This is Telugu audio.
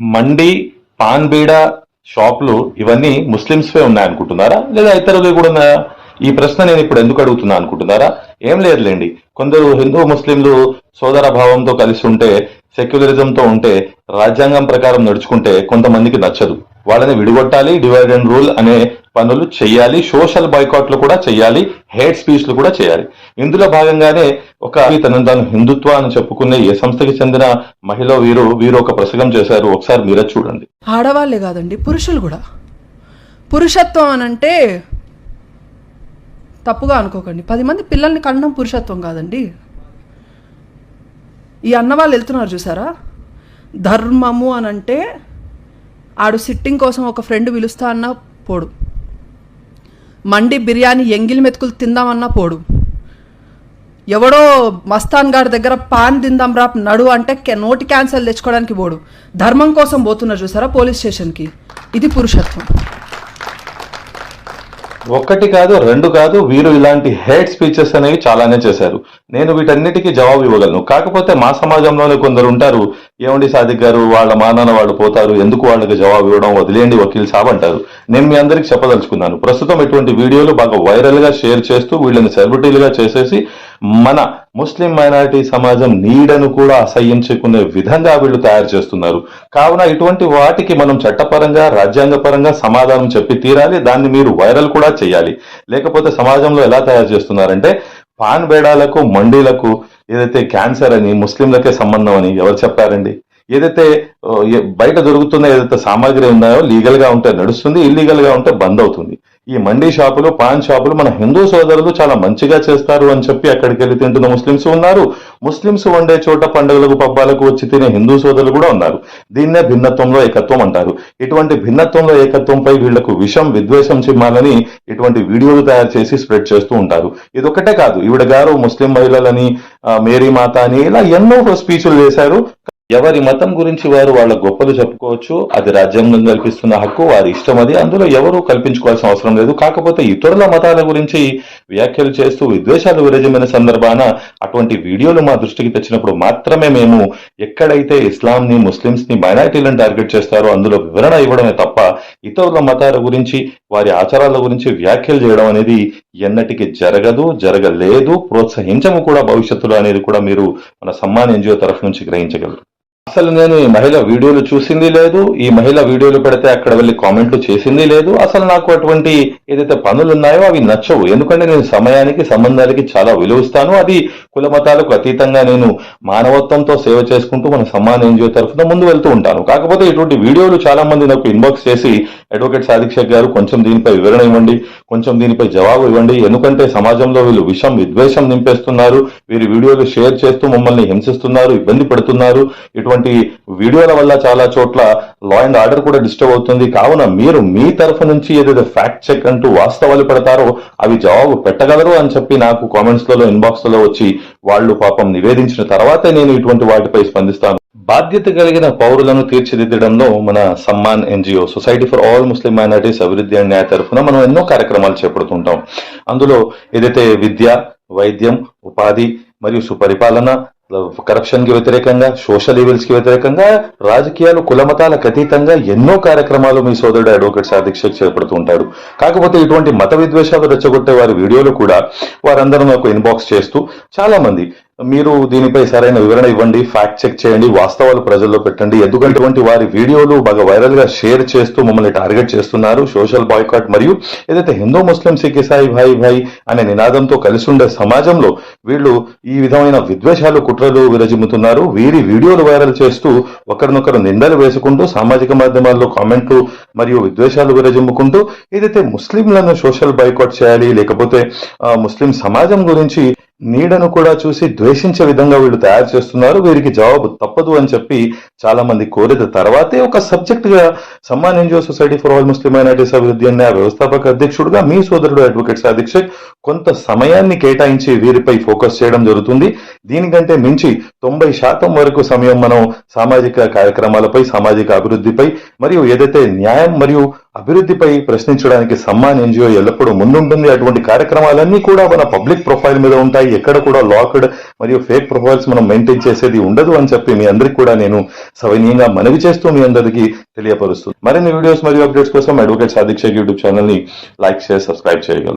మండి పాన్ బీడ షాపులు ఇవన్నీ ముస్లిమ్స్వే ఉన్నాయనుకుంటున్నారా? లేదా ఇతరులు కూడా ఉన్నాయా? ఈ ప్రశ్న నేను ఇప్పుడు ఎందుకు అడుగుతున్నా అనుకుంటున్నారా? ఏం లేదులేండి. కొందరు హిందూ ముస్లింలు సోదర భావంతో కలిసి ఉంటే సెక్యులరిజంతో ఉంటే రాజ్యాంగం ప్రకారం నడుచుకుంటే కొంతమందికి నచ్చదు. వాళ్ళని విడిగొట్టాలి డివైడ్ అండ్ రూల్ అనే పనులు చేయాలి సోషల్ బాయ్కాట్లు కూడా చేయాలి హేట్ స్పీచ్లు కూడా చేయాలి ఇందులో భాగంగానే ఒక తనను తాను హిందుత్వ అని చెప్పుకునే ఏ సంస్థకి చెందిన మహిళ వీరు వీరు ఒక ప్రసంగం చేశారు. ఒకసారి మీరే చూడండి. ఆడవాళ్ళే కాదండి పురుషులు కూడా. పురుషత్వం అనంటే తప్పుగా అనుకోకండి. పది మంది పిల్లల్ని కనడం పురుషత్వం కాదండి. ఈ అన్న వాళ్ళు వెళ్తున్నారు చూసారా? ధర్మము అని అంటే ఆడు సిట్టింగ్ కోసం ఒక ఫ్రెండ్ పిలుస్తా అన్నా పోడు. మండి బిర్యానీ ఎంగిలి మెతుకులు తిందామన్నా పోడు. ఎవడో మస్తాన్ గారి దగ్గర పాన్ తిందాం రా నడు అంటే నోటి క్యాన్సర్ తెచ్చుకోవడానికి పోడు. ధర్మం కోసం పోతున్నారు చూసారా పోలీస్ స్టేషన్కి. ఇది పురుషత్వం. ఒక్కటి కాదు రెండు కాదు వీరు ఇలాంటి హేట్ స్పీచెస్ అనేవి చాలానే చేశారు. నేను వీటన్నిటికీ జవాబు ఇవ్వగలను. కాకపోతే మా సమాజంలోనే కొందరు ఉంటారు ఏమండి సాదిక్ గారు వాళ్ళ మానాన వాళ్ళు పోతారు ఎందుకు వాళ్ళకి జవాబు ఇవ్వడం వదిలేయండి వకీల్ సాబ్ అంటారు. నేను మీ అందరికి చెప్పదలుచుకున్నాను. ప్రస్తుతం ఇటువంటి వీడియోలు బాగా వైరల్గా షేర్ చేస్తూ వీళ్ళని సెలబ్రిటీలుగా చేసేసి మన ముస్లిం మైనారిటీ సమాజం నీడను కూడా అసహ్యించుకునే విధంగా వీళ్ళు తయారు చేస్తున్నారు. కావున ఇటువంటి వాటికి మనం చట్టపరంగా రాజ్యాంగపరంగా సమాధానం చెప్పి తీరాలి. దాన్ని మీరు వైరల్ కూడా చేయాలి. లేకపోతే సమాజంలో ఎలా తయారు చేస్తున్నారంటే పాన్ బేడాలకు మండీలకు ఏదైతే క్యాన్సర్ అని ముస్లింలకే సంబంధం అని ఎవరు చెప్పారండి? ఏదైతే బయట దొరుకుతున్న ఏదైతే సామాగ్రి ఉన్నాయో లీగల్గా ఉంటే నడుస్తుంది ఇల్లీగల్గా ఉంటే బంద్ అవుతుంది. ఈ మండీ షాపులు పాన్ షాపులు మన హిందూ సోదరులు చాలా మంచిగా చేస్తారు అని చెప్పి అక్కడికి వెళ్ళి తింటున్న ముస్లింస్ ఉన్నారు. ముస్లింస్ వండే చోట పండుగలకు పబ్బాలకు వచ్చి తినే హిందూ సోదరులు కూడా ఉన్నారు. దీన్నే భిన్నత్వంలో ఏకత్వం అంటారు. ఇటువంటి భిన్నత్వంలో ఏకత్వంపై వీళ్ళకు విషం విద్వేషం చిమ్మాలని ఇటువంటి వీడియోలు తయారు చేసి స్ప్రెడ్ చేస్తూ ఉంటారు. ఇదొక్కటే కాదు ఈవిడ గారు ముస్లిం మహిళలని మేరీ మాత అని ఇలా ఎన్నో స్పీచ్లు చేశారు ఎవరి మతం గురించి వారు వాళ్ళ గొప్పలు చెప్పుకోవచ్చు అది రాజ్యాంగం కల్పిస్తున్న హక్కు వారి ఇష్టం అది అందులో ఎవరు కల్పించుకోవాల్సిన అవసరం లేదు. కాకపోతే ఇతరుల మతాల గురించి వ్యాఖ్యలు చేస్తూ విద్వేషాలు విరజమైన సందర్భాన అటువంటి వీడియోలు మా దృష్టికి తెచ్చినప్పుడు మాత్రమే మేము ఎక్కడైతే ఇస్లాం ని ముస్లింస్ని మైనారిటీలను టార్గెట్ చేస్తారో అందులో వివరణ ఇవ్వడమే తప్ప ఇతరుల మతాల గురించి వారి ఆచారాల గురించి వ్యాఖ్యలు చేయడం అనేది ఎన్నటికీ జరగదు జరగలేదు. ప్రోత్సహించము కూడా భవిష్యత్తులో అనేది కూడా మీరు మన సమ్మాన్ ఎన్జిఓ తరఫు నుంచి గ్రహించగలరు. అసలు నేను ఈ మహిళ వీడియోలు చూసింది లేదు. ఈ మహిళ వీడియోలు పెడితే అక్కడ వెళ్ళి కామెంట్లు చేసింది లేదు. అసలు నాకు అటువంటి ఏదైతే పనులు ఉన్నాయో అవి నచ్చవు. ఎందుకంటే నేను సమయానికి సంబంధాలకి చాలా విలువిస్తాను అది కుల మతాలకు అతీతంగా నేను మానవత్వంతో సేవ చేసుకుంటూ మన సమ్మాన్ ఎన్జిఓ తరఫున ముందు వెళ్తూ ఉంటాను. కాకపోతే ఇటువంటి వీడియోలు చాలా మంది నాకు ఇన్బాక్స్ చేసి అడ్వకేట్ సాదిక్ షేక్ గారు కొంచెం దీనిపై వివరణ ఇవ్వండి కొంచెం దీనిపై జవాబు ఇవ్వండి. ఎందుకంటే సమాజంలో వీళ్ళు విషం విద్వేషం నింపేస్తున్నారు. వీరి వీడియోలు షేర్ చేస్తూ మమ్మల్ని హింసిస్తున్నారు ఇబ్బంది పెడుతున్నారు. ఇటువంటి వీడియోల వల్ల చాలా చోట్ల లా అండ్ ఆర్డర్ కూడా డిస్టర్బ్ అవుతుంది. కావున మీరు మీ తరఫు నుంచి ఏదైతే ఫ్యాక్ట్ చెక్ అంటూ వాస్తవాలు పెడతారో అవి జవాబు పెట్టగలరు అని చెప్పి నాకు కామెంట్స్లలో ఇన్బాక్స్లలో వచ్చి వాళ్ళు పాపం నివేదించిన తర్వాతే నేను ఇటువంటి వాటిపై స్పందిస్తాను. బాధ్యత కలిగిన పౌరులను తీర్చిదిద్దడంలో మన Samman NGO society for all Muslim minorities అభివృద్ధి అండ్ న్యాయ తరఫున మనం ఎన్నో కార్యక్రమాలు చేపడుతుంటాం. అందులో ఏదైతే విద్య వైద్యం ఉపాధి మరియు సుపరిపాలన కరప్షన్కి వ్యతిరేకంగా సోషల్ ఈవెల్స్కి వ్యతిరేకంగా రాజకీయాలు కులమతాలకు అతీతంగా ఎన్నో కార్యక్రమాలు మీ సోదరుడు అడ్వకేట్ సాధిక్షకు చేపడుతూ ఉంటాడు కాకపోతే ఇటువంటి మత విద్వేషాలు రెచ్చగొట్టే వారి వీడియోలు కూడా వారందరూ నాకు ఇన్బాక్స్ చేస్తూ చాలా మంది మీరు దీనిపై సరైన వివరణ ఇవ్వండి ఫ్యాక్ట్ చెక్ చేయండి వాస్తవాలు ప్రజల్లో పెట్టండి. ఎందుకంటే వారి వీడియోలు బాగా వైరల్గా షేర్ చేస్తూ మమ్మల్ని టార్గెట్ చేస్తున్నారు. సోషల్ బాయ్కాట్ మరియు ఏదైతే హిందూ ముస్లిం సిక్ ఇసాయి భాయ్ భాయ్ అనే నినాదంతో కలిసి ఉండే సమాజంలో వీళ్ళు ఈ విధమైన విద్వేషాలు కుట్రలు విరజిమ్ముతున్నారు. వీరి వీడియోలు వైరల్ చేస్తూ ఒకరినొకరు నిందలు వేసుకుంటూ సామాజిక మాధ్యమాల్లో కామెంట్లు మరియు విద్వేషాలు విరజిమ్ముకుంటూ ఏదైతే ముస్లింలను సోషల్ బైకాట్ చేయాలి లేకపోతే ముస్లిం సమాజం గురించి నీడను కూడా చూసి ద్వేషించే విధంగా వీళ్ళు తయారు చేస్తున్నారు. వీరికి జవాబు తప్పదు అని చెప్పి చాలా మంది కోరిన తర్వాతే ఒక సబ్జెక్ట్గా Samman NGO society for all Muslim minorities అభివృద్ధి అనే వ్యవస్థాపక అధ్యక్షుడుగా మీ సోదరుడు అడ్వకేట్ సాదిక్ కొంత సమయాన్ని కేటాయించి వీరిపై ఫోకస్ చేయడం జరుగుతుంది. దీనికంటే మించి తొంభై శాతం వరకు సమయం మనం సామాజిక కార్యక్రమాలపై సామాజిక అభివృద్ధిపై మరియు ఏదైతే న్యాయం మరియు అభివృద్ధిపై ప్రశ్నించడానికి సమ్మాన్ ఎన్జిఓ ఎల్లప్పుడూ ముందుంటుంది. అటువంటి కార్యక్రమాలన్నీ కూడా మన పబ్లిక్ ప్రొఫైల్ మీద ఉంటాయి. ఎక్కడ కూడా లాక్డ్ మరియు ఫేక్ ప్రొఫైల్స్ మనం మెయింటైన్ చేసేది ఉండదు అని చెప్పి మీ అందరికి కూడా నేను సవినీయంగా మనవి చేస్తూ మీ అందరికీ తెలియపరుస్తుంది మరిన్ని వీడియోస్ మరియు అప్డేట్స్ కోసం అడ్వకేట్ సాదిక్ యూట్యూబ్ ఛానల్ని లైక్ చేసి సబ్స్క్రైబ్ చేయగలరు.